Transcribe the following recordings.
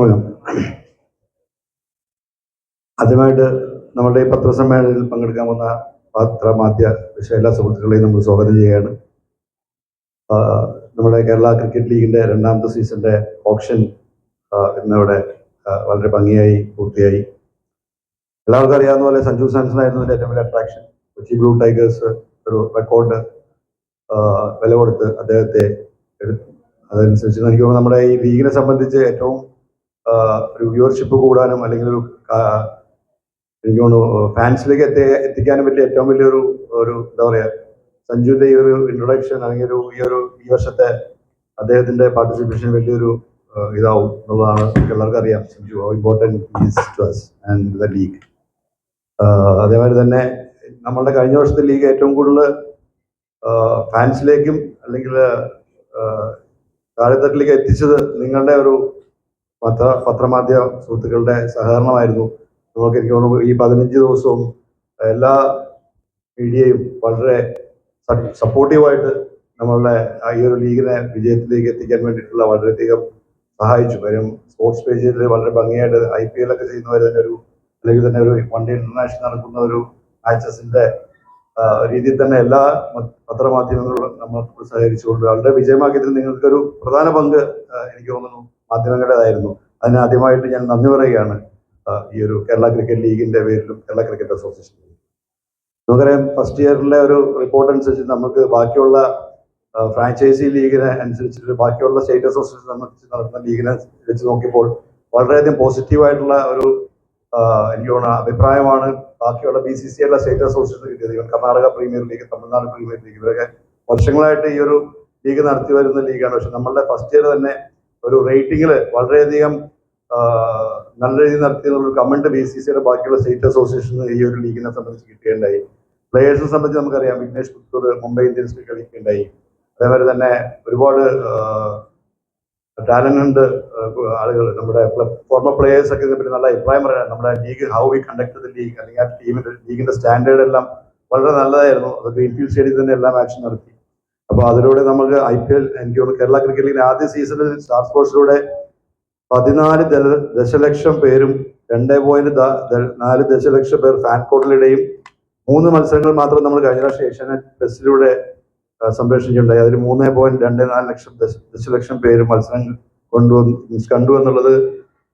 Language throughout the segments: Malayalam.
തുടങ്ങാം ആദ്യമായിട്ട് നമ്മുടെ ഈ പത്രസമ്മേളനത്തിൽ പങ്കെടുക്കാൻ വന്ന പത്രമാധ്യ വിഷയ എല്ലാ സുഹൃത്തുക്കളെയും നമ്മൾ സ്വാഗതം ചെയ്യുകയാണ്. നമ്മുടെ കേരള ക്രിക്കറ്റ് ലീഗിന്റെ രണ്ടാമത്തെ സീസണിന്റെ ഓപ്ഷൻ ഇന്നിവിടെ വളരെ ഭംഗിയായി പൂർത്തിയായി. എല്ലാവർക്കും അറിയാവുന്ന പോലെ സഞ്ജു സാംസൺ ആയിരുന്നു ഇതിന്റെ ഏറ്റവും വലിയ അട്രാക്ഷൻ കൊച്ചി ബ്ലൂ ടൈഗേഴ്സ് ഒരു റെക്കോർഡ് വില കൊടുത്ത് അദ്ദേഹത്തെ എടുത്തു. അതനുസരിച്ച് നമുക്ക് നമ്മുടെ ഈ ലീഗിനെ സംബന്ധിച്ച് ഏറ്റവും ഒരു വ്യൂവർഷിപ്പ് കൂടാനും അല്ലെങ്കിൽ ഒരു എനിക്ക് തോന്നുന്നു ഫാൻസിലേക്ക് എത്തി എത്തിക്കാനും പറ്റിയ ഏറ്റവും വലിയൊരു ഒരു എന്താ പറയുക സഞ്ജുവിന്റെ ഈ ഒരു ഇൻട്രൊഡക്ഷൻ അല്ലെങ്കിൽ ഒരു ഈ ഒരു ഈ വർഷത്തെ അദ്ദേഹത്തിന്റെ പാർട്ടിസിപ്പേഷൻ വലിയൊരു ഇതാവും എന്നുള്ളതാണ് എല്ലാവർക്കും അറിയാം. Sanju important is and the league അതേമാതിരി തന്നെ നമ്മളുടെ കഴിഞ്ഞ വർഷത്തെ ലീഗ് ഏറ്റവും കൂടുതൽ ഫാൻസിലേക്കും അല്ലെങ്കിൽ താഴെത്തട്ടിലേക്ക് എത്തിച്ചത് നിങ്ങളുടെ ഒരു പത്ര പത്രമാധ്യമ സുഹൃത്തുക്കളുടെ സഹകരണമായിരുന്നു. നമുക്ക് എനിക്ക് തോന്നുന്നു ഈ പതിനഞ്ച് ദിവസവും എല്ലാ മീഡിയയും വളരെ സപ്പോർട്ടീവായിട്ട് നമ്മളുടെ ഈ ഒരു ലീഗിനെ വിജയത്തിലേക്ക് എത്തിക്കാൻ വേണ്ടിയിട്ടുള്ള വളരെയധികം സഹായിച്ചു. കാര്യം സ്പോർട്സ് പേജിൽ വളരെ ഭംഗിയായിട്ട് ഐ പി എൽ ഒക്കെ ചെയ്യുന്നവർ തന്നെ ഒരു അല്ലെങ്കിൽ തന്നെ ഒരു വൺ ഡേ ഇന്റർനാഷണൽ നടക്കുന്ന ഒരു മാച്ചസിന്റെ രീതിയിൽ തന്നെ എല്ലാ പത്രമാധ്യമങ്ങളും നമ്മൾ സഹകരിച്ചുകൊണ്ട് വളരെ വിജയമാക്കിയതിൽ നിങ്ങൾക്കൊരു പ്രധാന പങ്ക് എനിക്ക് തോന്നുന്നു മാധ്യമങ്ങളുടേതായിരുന്നു. അതിന് ആദ്യമായിട്ട് ഞാൻ നന്ദി പറയുകയാണ് ഈ ഒരു കേരള ക്രിക്കറ്റ് ലീഗിന്റെ പേരിലും കേരള ക്രിക്കറ്റ് അസോസിയേഷൻ നമുക്കറിയാം ഫസ്റ്റ് ഇയറിലെ ഒരു റിപ്പോർട്ട് അനുസരിച്ച് നമുക്ക് ബാക്കിയുള്ള ഫ്രാഞ്ചൈസി ലീഗിനെ അനുസരിച്ചിട്ട് ബാക്കിയുള്ള സ്റ്റേറ്റ് അസോസിയേഷൻ സംബന്ധിച്ച് നടക്കുന്ന ലീഗിനെ വെച്ച് നോക്കിയപ്പോൾ വളരെയധികം പോസിറ്റീവായിട്ടുള്ള ഒരു എനിക്ക് തോന്നുന്ന അഭിപ്രായമാണ്. ബാക്കിയുള്ള ബി സി സി എല്ലാ സ്റ്റേറ്റ് അസോസിയേഷൻ കിട്ടിയത്. ഇവൻ Karnataka premier league Tamil Nadu premier league. ഇവരൊക്കെ വർഷങ്ങളായിട്ട് ഈ ഒരു ലീഗ് നടത്തി വരുന്ന ലീഗാണ്. പക്ഷെ നമ്മളുടെ ഫസ്റ്റ് ഇയർ തന്നെ ഒരു റേറ്റിംഗിൽ വളരെയധികം നല്ല രീതിയിൽ നടത്തിയെന്നുള്ള കമന്റ് ബി സി സിയുടെ ബാക്കിയുള്ള സ്റ്റേറ്റ് അസോസിയേഷന് ഈ ഒരു ലീഗിനെ സംബന്ധിച്ച് കിട്ടുകയുണ്ടായി പ്ലേയേഴ്സിനെ സംബന്ധിച്ച് നമുക്കറിയാം വിഘ്നേഷ് പുത്തൂർ മുംബൈ ഇന്ത്യൻസിൽ കളിക്കുകയുണ്ടായി. അതേപോലെ തന്നെ ഒരുപാട് ടാലന്റ് ആളുകൾ നമ്മുടെ ഫോർമർ പ്ലേയേഴ്സ് ഒക്കെ ഇതിനെപ്പറ്റി നല്ല അഭിപ്രായം പറയാൻ നമ്മുടെ league how we conduct the league അല്ലെങ്കിൽ ആ ടീമിന്റെ ലീഗിന്റെ സ്റ്റാൻഡേർഡ് എല്ലാം വളരെ നല്ലതായിരുന്നു. അത് ഗ്രീൻഫീൽഡ് സ്റ്റേഡിയത്തിൽ തന്നെ എല്ലാ മാച്ചും നടത്തി. അപ്പോൾ അതിലൂടെ നമുക്ക് ഐ പി എൽ എനിക്ക് തോന്നുന്നു കേരള ക്രിക്കറ്റ് ലീഗിന്റെ ആദ്യ സീസണിൽ സ്റ്റാർ സ്പോർട്സിലൂടെ പതിനാല് ദശലക്ഷം പേരും രണ്ട് പോയിന്റ് നാല് ദശലക്ഷം പേർ ഫാൻ കോട്ടിലിടെയും മൂന്ന് മത്സരങ്ങൾ മാത്രം നമ്മൾ കഴിഞ്ഞ പ്രാവശ്യം ഏഷ്യാനെറ്റ് ടെസ്റ്റിലൂടെ ആ, അതിൽ മൂന്ന് പോയിന്റ് രണ്ട് നാല് ലക്ഷം ദശലക്ഷം പേര് മത്സരം കൊണ്ടുവന്ന് മീൻസ് കണ്ടു എന്നുള്ളത്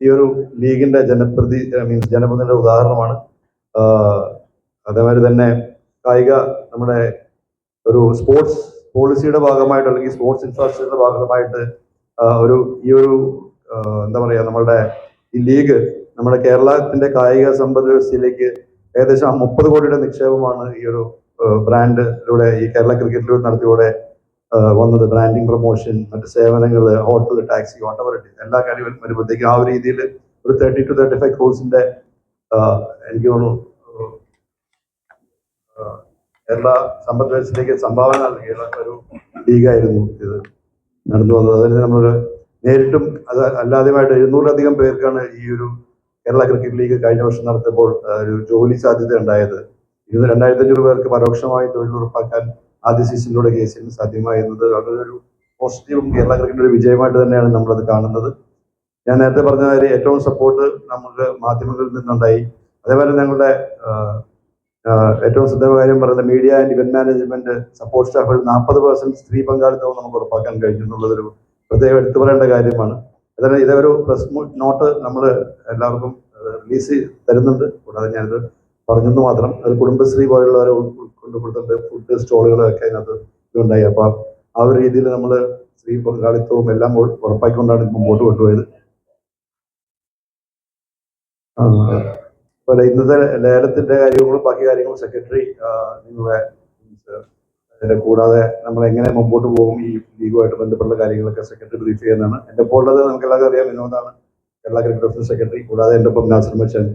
ഈ ഒരു ലീഗിന്റെ ജനപ്രതി മീൻസ് ജനപ്രതിയുടെ ഉദാഹരണമാണ്. അതേമാതിരി തന്നെ കായിക നമ്മുടെ ഒരു സ്പോർട്സ് പോളിസിയുടെ ഭാഗമായിട്ട് അല്ലെങ്കിൽ സ്പോർട്സ് ഇൻഫ്രാസ്ട്രക്ചറിന്റെ ഭാഗമായിട്ട് ഒരു ഈ ഒരു എന്താ പറയാ നമ്മളുടെ ഈ ലീഗ് നമ്മുടെ കേരളത്തിന്റെ കായിക സമ്പദ് വ്യവസ്ഥയിലേക്ക് ഏകദേശം മുപ്പത് കോടിയുടെ നിക്ഷേപമാണ് ഈ ഒരു ബ്രാൻഡിലൂടെ ഈ കേരള ക്രിക്കറ്റിലൂടെ നടത്തിയൂടെ വന്നത് ബ്രാൻഡിങ് പ്രൊമോഷൻ മറ്റ് സേവനങ്ങൾ ഹോട്ടൽ ടാക്സി വാട്ടവർ എല്ലാ കാര്യങ്ങളും വരുമ്പോഴത്തേക്കും ആ ഒരു രീതിയിൽ ഒരു തേർട്ടി ടു തേർട്ടി ഫൈവ് ക്രോസിന്റെ എനിക്ക് തോന്നുന്നു കേരള സമ്പദ് വ്യവസ്ഥയിലേക്ക് സംഭാവന ഒരു ലീഗായിരുന്നു ഇത് നടന്നു വന്നത്. അതിന് നമ്മൾ നേരിട്ടും അത് അല്ലാതെയുമായിട്ട് എഴുന്നൂറിലധികം പേർക്കാണ് ഈ ഒരു കേരള ക്രിക്കറ്റ് ലീഗ് കഴിഞ്ഞ വർഷം നടത്തിയപ്പോൾ ഒരു ജോലി സാധ്യത ഉണ്ടായത്. ഇന്ന് രണ്ടായിരത്തി അഞ്ഞൂറ് പേർക്ക് പരോക്ഷമായി തൊഴിൽ ഉറപ്പാക്കാൻ ആദ്യ സീസണിലൂടെ കെ സാധ്യമായി എന്നത് വളരെ ഒരു പോസിറ്റീവും കേരള ക്രിക്കറ്റിന്റെ ഒരു വിജയമായിട്ട് തന്നെയാണ് നമ്മളത് കാണുന്നത്. ഞാൻ നേരത്തെ പറഞ്ഞ മാതിരി ഏറ്റവും സപ്പോർട്ട് നമുക്ക് മാധ്യമങ്ങളിൽ നിന്നുണ്ടായി. അതേപോലെ ഞങ്ങളുടെ ഏറ്റവും ശ്രദ്ധേയ കാര്യം പറയുന്നത് media and event management support സ്റ്റാഫിൽ നാൽപ്പത് പെർസെന്റ് സ്ത്രീ പങ്കാളിത്തവും നമുക്ക് ഉറപ്പാക്കാൻ കഴിഞ്ഞു എന്നുള്ളതൊരു പ്രത്യേകം എടുത്തു പറയേണ്ട കാര്യമാണ്. അതായത് ഇതേ ഒരു പ്രസ് നോട്ട് നമ്മൾ എല്ലാവർക്കും റിലീസ് തരുന്നുണ്ട്. കൂടാതെ ഞാനത് പറഞ്ഞെന്ന് മാത്രം അത് കുടുംബശ്രീ പോലുള്ളവരെ കൊണ്ടുപോയിട്ടുണ്ട് ഫുഡ് സ്റ്റാളുകളൊക്കെ അതിനകത്ത് ഇതുണ്ടായി. അപ്പൊ ആ ഒരു രീതിയിൽ നമ്മൾ സ്ത്രീ പങ്കാളിത്തവും എല്ലാം ഉറപ്പാക്കിക്കൊണ്ടാണ് മുമ്പോട്ട് കൊണ്ടുപോയത്. അതുപോലെ ഇന്നത്തെ ലേലത്തിന്റെ കാര്യങ്ങളും ബാക്കി കാര്യങ്ങളും സെക്രട്ടറി നിങ്ങളെ കൂടാതെ നമ്മൾ എങ്ങനെ മുമ്പോട്ട് പോകും ഈ ലീഗുമായിട്ട് ബന്ധപ്പെട്ട കാര്യങ്ങളൊക്കെ സെക്രട്ടറി ബ്രീഫ് ചെയ്യുന്നതാണ്. എന്റെ ഒപ്പം ഉള്ളത് നമുക്ക് എല്ലാവർക്കും അറിയാം. വിനോദാണ്. കേരള ക്രിക്കറ്റ് സെക്രട്ടറി കൂടാതെ എന്റെ ഒപ്പം നാസർ മച്ചാൻ.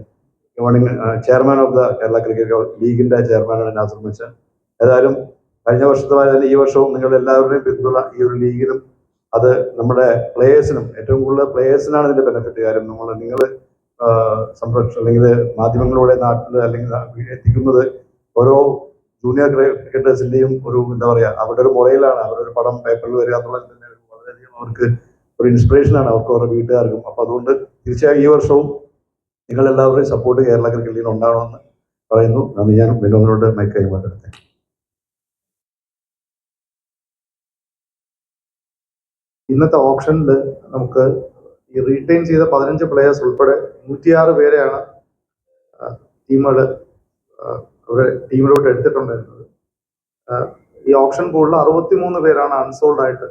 Morning chairman of the Kerala cricket ലീഗിന്റെ ചെയർമാനാണ് നാസർ മച്ചൻ ഏതായാലും കഴിഞ്ഞ വർഷത്തെ പോലെ തന്നെ ഈ വർഷവും നിങ്ങൾ എല്ലാവരുടെയും പിന്തുണ ഈ ഒരു ലീഗിനും അത് നമ്മുടെ പ്ലേയേഴ്സിനും ഏറ്റവും കൂടുതൽ പ്ലേയേഴ്സിനാണ് ഇതിന്റെ ബെനിഫിറ്റ് കാര്യം നമ്മൾ നിങ്ങൾ സംരക്ഷണം അല്ലെങ്കിൽ മാധ്യമങ്ങളിലൂടെ നാട്ടിൽ അല്ലെങ്കിൽ എത്തിക്കുന്നത് ഓരോ ജൂനിയർ ക്രിക്കറ്റേഴ്സിന്റെയും ഒരു എന്താ പറയാ അവരുടെ ഒരു മുറയിലാണ്. അവരുടെ ഒരു പടം പേപ്പറിൽ വരിക എന്നുള്ളത് തന്നെ വളരെയധികം അവർക്ക് ഒരു ഇൻസ്പിറേഷനാണ് അവർക്ക് അവരുടെ വീട്ടുകാർക്കും. അപ്പോൾ അതുകൊണ്ട് തീർച്ചയായും ഈ വർഷവും നിങ്ങൾ എല്ലാവരുടെയും സപ്പോർട്ട് കേരള ക്രിക്കറ്റിൽ ഉണ്ടാവണമെന്ന് പറയുന്നു. നന്ദി ഞാൻ വിനോദിനോട് മൈക്ക് കൈമാറ്റെടുത്തേ ഇന്നത്തെ ഓപ്ഷനിൽ നമുക്ക് ഈ റീറ്റെയിൻ ചെയ്ത പതിനഞ്ച് പ്ലേയേഴ്സ് ഉൾപ്പെടെ നൂറ്റിയാറ് പേരെയാണ് ടീമുകൾ അവരുടെ ടീമിലോട്ട് എടുത്തിട്ടുണ്ടായിരുന്നത്. ഈ ഓപ്ഷൻ പൂളിൽ അറുപത്തിമൂന്ന് പേരാണ് അൺസോൾഡ് ആയിട്ട്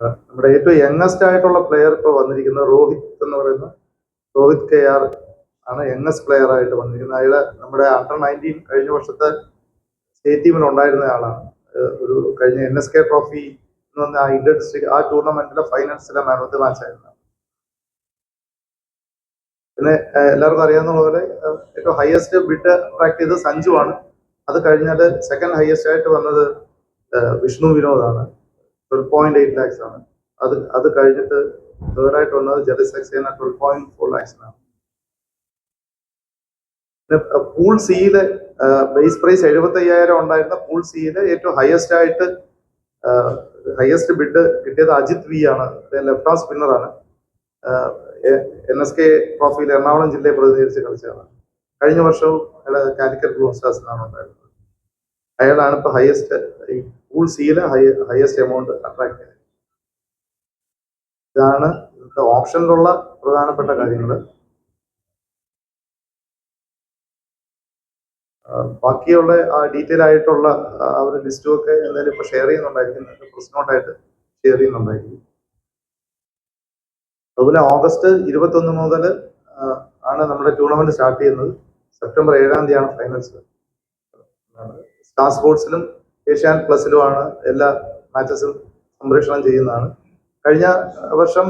നമ്മുടെ ഏറ്റവും യങ്ങസ്റ്റ് ആയിട്ടുള്ള പ്ലെയർ ഇപ്പോൾ വന്നിരിക്കുന്നത് രോഹിത് എന്ന് പറയുന്ന രോഹിത് കെ ആർ ആണ് യങ്ങസ്റ്റ് പ്ലെയർ ആയിട്ട് വന്നിരിക്കുന്നത്. അയാൾ നമ്മുടെ അണ്ടർ നയന്റീൻ കഴിഞ്ഞ വർഷത്തെ സ്റ്റേറ്റ് ടീമിൽ ഉണ്ടായിരുന്ന ആളാണ്. ഒരു കഴിഞ്ഞ എൻ എസ് കെ ട്രോഫി എന്ന് പറഞ്ഞ ആ ഇന്റർ ഡിസ്ട്രിക്ട് ആ ടൂർണമെന്റിലെ ഫൈനൽസിലെ മാൻ ഓഫ് ദി മാച്ച് ആയിരുന്നു. പിന്നെ എല്ലാവർക്കും അറിയാവുന്ന പോലെ ഏറ്റവും ഹയസ്റ്റ് ബിഡ് അട്രാക്ട് ചെയ്തത് സഞ്ജു ആണ് അത് കഴിഞ്ഞാൽ സെക്കൻഡ് ഹയസ്റ്റ് ആയിട്ട് വന്നത് വിഷ്ണു വിനോദാണ്. ട്വൽവ് പോയിന്റ് എയ്റ്റ് ലാക്സ് ആണ്. അത് അത് കഴിഞ്ഞിട്ട് തേർഡ് ആയിട്ട് വന്നത് Jerry Saxena twelve point four ലാക്സിനാണ് pool സിയിൽ ബേസ് പ്രൈസ് എഴുപത്തി അയ്യായിരം ഉണ്ടായിരുന്ന പൂൾ സിയിൽ ഏറ്റവും ഹയസ്റ്റ് ആയിട്ട് ഹയസ്റ്റ് ബിഡ് കിട്ടിയത് അജിത് വി ആണ്. ലെഫ്റ്റ് ആം സ്പിന്നറാണ് എൻ എസ് കെ ട്രോഫിയിൽ എറണാകുളം ജില്ലയെ പ്രതിനിധീകരിച്ച് കളിച്ചതാണ്. കഴിഞ്ഞ വർഷവും അയാൾ കാലിക്കറ്റ് ബ്ലൂ ഉണ്ടായിരുന്നത്. അയാളാണ് ഇപ്പൊ ഹയസ്റ്റ് പൂൾ സിയിലെ ഹയസ്റ്റ് എമൗണ്ട് അട്രാക്ട് ചെയ്തത് ഇതാണ് ഇന്നത്തെ ഓപ്ഷനിലുള്ള പ്രധാനപ്പെട്ട കാര്യങ്ങൾ ബാക്കിയുള്ള ആ ഡീറ്റെയിൽ ആയിട്ടുള്ള ആ, ഒരു ലിസ്റ്റും ഒക്കെ എന്തായാലും ഇപ്പൊ ഷെയർ ചെയ്യുന്നുണ്ടായിരിക്കും. പ്രസ് നോട്ടായിട്ട് ഷെയർ ചെയ്യുന്നുണ്ടായിരിക്കും. അതുപോലെ ഓഗസ്റ്റ് ഇരുപത്തൊന്ന് മുതൽ ആണ് നമ്മുടെ ടൂർണമെന്റ് സ്റ്റാർട്ട് ചെയ്യുന്നത്. സെപ്റ്റംബർ ഏഴാം തീയതിയാണ് ഫൈനൽസ് സ്റ്റാർ സ്പോർട്സിലും ഏഷ്യാൻ പ്ലസിലുമാണ് എല്ലാ മാച്ചസും സംപ്രേഷണം ചെയ്യുന്നതാണ്. കഴിഞ്ഞ വർഷം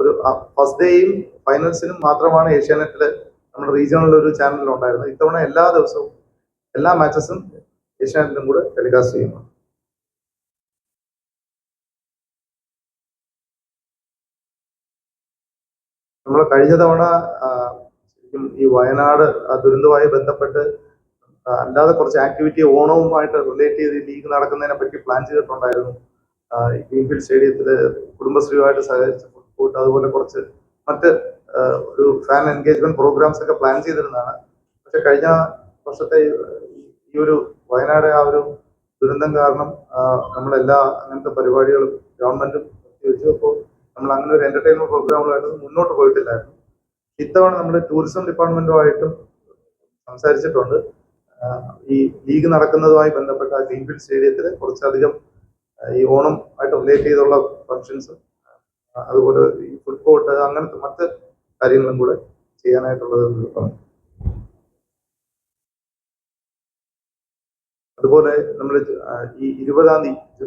ഒരു ഫസ്റ്റ് ഡേയും ഫൈനൽസിനും മാത്രമാണ് ഏഷ്യാനെറ്റിൽ നമ്മുടെ റീജിയണൽ ഒരു ചാനലിൽ ഉണ്ടായിരുന്നത് ഇത്തവണ എല്ലാ ദിവസവും എല്ലാ മാച്ചസും ഏഷ്യാനെറ്റിലും കൂടെ ടെലികാസ്റ്റ് ചെയ്യുന്നു. നമ്മൾ കഴിഞ്ഞ തവണ ഈ വയനാട് ദുരന്തവുമായി ബന്ധപ്പെട്ട് അല്ലാതെ കുറച്ച് ആക്ടിവിറ്റി ഓണവുമായിട്ട് റിലേറ്റ് ചെയ്ത് ലീഗ് നടക്കുന്നതിനെ പറ്റി പ്ലാൻ ചെയ്തിട്ടുണ്ടായിരുന്നു. ഗ്രീൻഫീൽഡ് സ്റ്റേഡിയത്തിൽ കുടുംബശ്രീയുമായിട്ട് സഹകരിച്ച് ഫുട്ബോൾ അതുപോലെ കുറച്ച് മറ്റ് ഒരു ഫാൻ എൻഗേജ്മെന്റ് പ്രോഗ്രാംസ് ഒക്കെ പ്ലാൻ ചെയ്തിരുന്നതാണ്. പക്ഷെ കഴിഞ്ഞ വർഷത്തെ ഈ ഒരു വയനാട് ആ ഒരു ദുരന്തം കാരണം നമ്മളെല്ലാ അങ്ങനത്തെ പരിപാടികളും ഗവൺമെന്റും വെച്ചു അപ്പോൾ നമ്മൾ അങ്ങനെ ഒരു എന്റർടൈൻമെന്റ് പ്രോഗ്രാമുകളായിട്ട് മുന്നോട്ട് പോയിട്ടില്ലായിരുന്നു. ഇത്തവണ നമ്മൾ ടൂറിസം ഡിപ്പാർട്ട്മെന്റുമായിട്ടും സംസാരിച്ചിട്ടുണ്ട്. ഈ ലീഗ് നടക്കുന്നതുമായി ബന്ധപ്പെട്ട ഗ്രീൻഫീൽഡ് സ്റ്റേഡിയത്തിൽ കുറച്ചധികം ഈ ഓണം ആയിട്ട് റിലേറ്റ് ചെയ്തുള്ള ഫങ്ഷൻസ് അതുപോലെ ഈ ഫുഡ് കോർട്ട് അങ്ങനത്തെ മറ്റ് കാര്യങ്ങളും കൂടെ ചെയ്യാനായിട്ടുള്ളത് പറഞ്ഞു. അതുപോലെ നമ്മൾ ഈ ഇരുപതാം തീയതി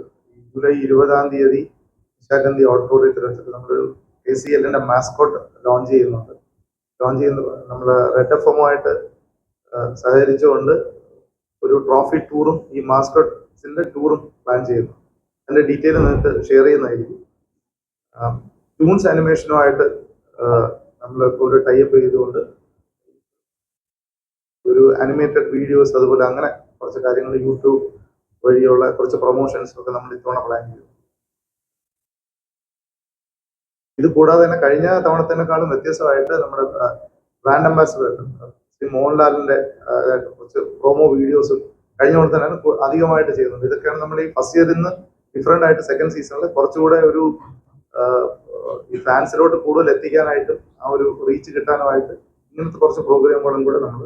ജൂലൈ ഇരുപതാം തീയതി നിശാഗന്ധി ഓഡിറ്റോറിയത്തിൽ വെച്ചിട്ട് നമ്മൾ എ സി എല്ലിന്റെ മാസ്കോട്ട് ലോഞ്ച് ചെയ്യുന്നുണ്ട്. ലോഞ്ച് ചെയ്യുന്ന നമ്മൾ റെഡ് എഫ് എമ്മുമായിട്ട് സഹകരിച്ചുകൊണ്ട് ഒരു ട്രോഫി ടൂറും ഈ മാസ്കോട്ടിന്റെ ടൂറും പ്ലാൻ ചെയ്യുന്നു. അതിന്റെ ഡീറ്റെയിൽ നിങ്ങൾക്ക് ഷെയർ ചെയ്യുന്നതായിരിക്കും. ടൂൺസ് ആനിമേഷനുമായിട്ട് നമ്മൾ ഒരു ടൈപ്പ് ചെയ്തുകൊണ്ട് ഒരു അനിമേറ്റഡ് വീഡിയോസ് അതുപോലെ അങ്ങനെ കുറച്ച് കാര്യങ്ങൾ യൂട്യൂബ് വഴിയുള്ള കുറച്ച് പ്രൊമോഷൻസ് ഒക്കെ നമ്മൾ ഇത്തവണ പ്ലാൻ ചെയ്തു. ഇത് കൂടാതെ തന്നെ കഴിഞ്ഞ തവണത്തേക്കാളും വ്യത്യസ്തമായിട്ട് നമ്മുടെ ബ്രാൻഡ് അംബാസിഡർ ശ്രീ മോഹൻലാലിന്റെ കുറച്ച് പ്രൊമോ വീഡിയോസും കഴിഞ്ഞ കൊണ്ട് തന്നെയാണ് അധികമായിട്ട് ചെയ്യുന്നത്. ഇതൊക്കെയാണ് നമ്മൾ ഈ ഫസ്റ്റ് ഇയറിൽ നിന്ന് ഡിഫറെന്റ് ആയിട്ട് സെക്കൻഡ് സീസണിൽ കുറച്ചുകൂടെ ഒരു ഈ ഫാൻസിലോട്ട് കൂടുതൽ എത്തിക്കാനായിട്ടും ആ ഒരു റീച്ച് കിട്ടാനുമായിട്ട് ഇങ്ങനത്തെ കുറച്ച് പ്രോഗ്രാമുകളും കൂടെ നമ്മൾ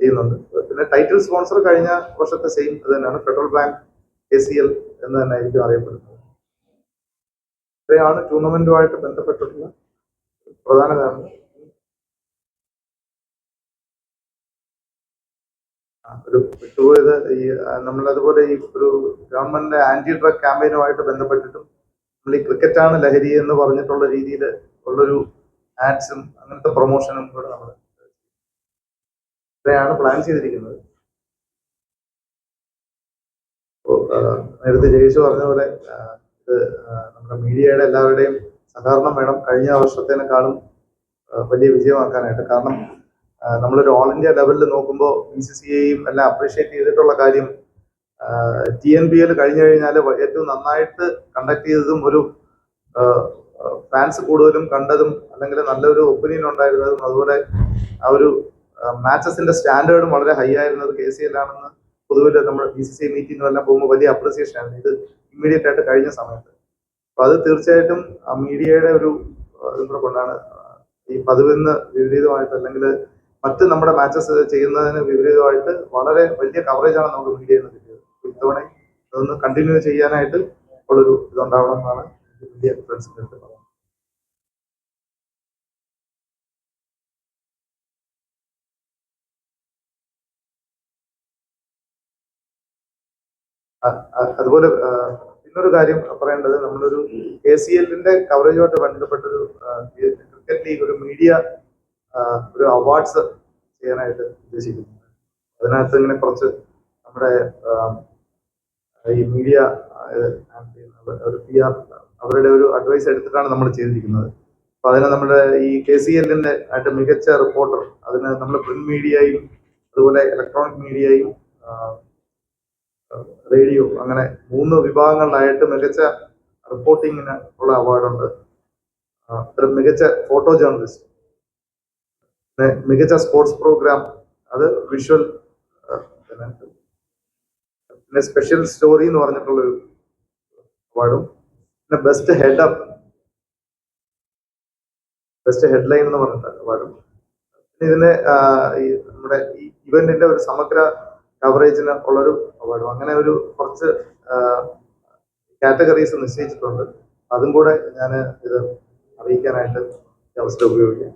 ചെയ്യുന്നുണ്ട്. പിന്നെ ടൈറ്റിൽ സ്പോൺസർ കഴിഞ്ഞ വർഷത്തെ സെയിം അത് തന്നെയാണ്. Federal bank A C L എന്ന് തന്നെ ആയിരിക്കും അറിയപ്പെടുന്നത്. ഇത്രയാണ് ടൂർണമെന്റുമായിട്ട് ബന്ധപ്പെട്ടിട്ടുള്ള പ്രധാന കാരണം ആ, ഒരു വിട്ടുപോയത് ഈ നമ്മളതുപോലെ ഈ ഒരു ഗവൺമെന്റിന്റെ ആന്റി ഡ്രഗ് ക്യാമ്പയിനുമായിട്ട് ബന്ധപ്പെട്ടിട്ടും നമ്മൾ ഈ ക്രിക്കറ്റാണ് ലഹരി എന്ന് പറഞ്ഞിട്ടുള്ള രീതിയിൽ ഉള്ളൊരു ആഡ്സും അങ്ങനത്തെ പ്രൊമോഷനും കൂടെ നമ്മൾ ഇത്രയാണ് പ്ലാൻ ചെയ്തിരിക്കുന്നത്. നേരത്തെ ജയേഷ് പറഞ്ഞ പോലെ ഇത് നമ്മുടെ മീഡിയയുടെ എല്ലാവരുടെയും സഹകരണം വേണം. കഴിഞ്ഞ വർഷത്തേനേക്കാളും വലിയ വിജയമാക്കാനായിട്ട്. കാരണം നമ്മളൊരു ഓൾ ഇന്ത്യ ലെവലിൽ നോക്കുമ്പോൾ ബി സി സി ഐയും എല്ലാം അപ്രീഷിയേറ്റ് ചെയ്തിട്ടുള്ള കാര്യം ടി എൻ ബി എൽ കഴിഞ്ഞു കഴിഞ്ഞാൽ ഏറ്റവും നന്നായിട്ട് കണ്ടക്ട് ചെയ്തതും ഒരു ഫാൻസ് കൂടുതലും കണ്ടതും അല്ലെങ്കിൽ നല്ലൊരു ഒപ്പീനിയൻ ഉണ്ടായിരുന്നതും അതുപോലെ ആ ഒരു മാച്ചസിന്റെ സ്റ്റാൻഡേർഡും വളരെ ഹൈ ആയിരുന്നത് കെ സി എൽ ആണെന്ന് പൊതുവിൽ നമ്മൾ ബി സി സി മീറ്റിങ്ങുകളെല്ലാം പോകുമ്പോൾ വലിയ അപ്രിസിയേഷൻ ആയിരുന്നു ഇത് ഇമ്മീഡിയറ്റ് ആയിട്ട് കഴിഞ്ഞ സമയത്ത്. അപ്പൊ അത് തീർച്ചയായിട്ടും മീഡിയയുടെ ഒരു ഇതും കൂടെ കൊണ്ടാണ് ഈ പതിവിന്ന് വിപരീതമായിട്ട് അല്ലെങ്കിൽ മറ്റ് നമ്മുടെ മാച്ചസ് ചെയ്യുന്നതിന് വിപരീതമായിട്ട് വളരെ വലിയ കവറേജാണ് നമുക്ക് മീഡിയയിൽ നിന്ന് കിട്ടിയത്. ഇത്തവണ അതൊന്ന് കണ്ടിന്യൂ ചെയ്യാനായിട്ട് ഉള്ളൊരു ഇതുണ്ടാവണം എന്നാണ് വലിയ അ- അതുപോലെ പിന്നൊരു കാര്യം പറയേണ്ടത് നമ്മളൊരു കെ സി എല്ലിന്റെ കവറേജുമായിട്ട് ബന്ധപ്പെട്ടൊരു ക്രിക്കറ്റ് ലീഗ് ഒരു മീഡിയ ഒരു അവാർഡ്സ് ചെയ്യാനായിട്ട് ഉദ്ദേശിക്കുന്നുണ്ട് അതിനകത്ത് ഇങ്ങനെ കുറച്ച് നമ്മുടെ ഈ മീഡിയ ഒരു പി ആർ അവരുടെ ഒരു അഡ്വൈസ് എടുത്തിട്ടാണ് നമ്മൾ ചെയ്തിരിക്കുന്നത്. അപ്പൊ അതിന് നമ്മുടെ ഈ കെ സി എല്ലിന്റെ ആയിട്ട് മികച്ച റിപ്പോർട്ടർ അതിന് നമ്മൾ പ്രിന്റ് മീഡിയയും അതുപോലെ ഇലക്ട്രോണിക് മീഡിയയും റേഡിയോ അങ്ങനെ മൂന്ന് വിഭാഗങ്ങളിലായിട്ട് മികച്ച റിപ്പോർട്ടിങ്ങിന് ഉള്ള അവാർഡുണ്ട് അത്ര മികച്ച ഫോട്ടോ ജേർണലിസ്റ്റ് മികച്ച സ്പോർട്സ് പ്രോഗ്രാം അത് വിഷ്വൽ പിന്നെ സ്പെഷ്യൽ സ്റ്റോറി എന്ന് പറഞ്ഞിട്ടുള്ളൊരു അവാർഡും. പിന്നെ best head up best headline എന്ന് പറഞ്ഞിട്ട് അവാർഡും. പിന്നെ ഇതിന് നമ്മുടെ ഈ ഇവന്റിന്റെ ഒരു സമഗ്ര കവറേജിന് ഉള്ളൊരു അവാർഡും. അങ്ങനെ ഒരു കുറച്ച് കാറ്റഗറീസ് നിശ്ചയിച്ചിട്ടുണ്ട്. അതും കൂടെ ഞാൻ ഇത് അറിയിക്കാനായിട്ട് അവസരം ഉപയോഗിക്കാം.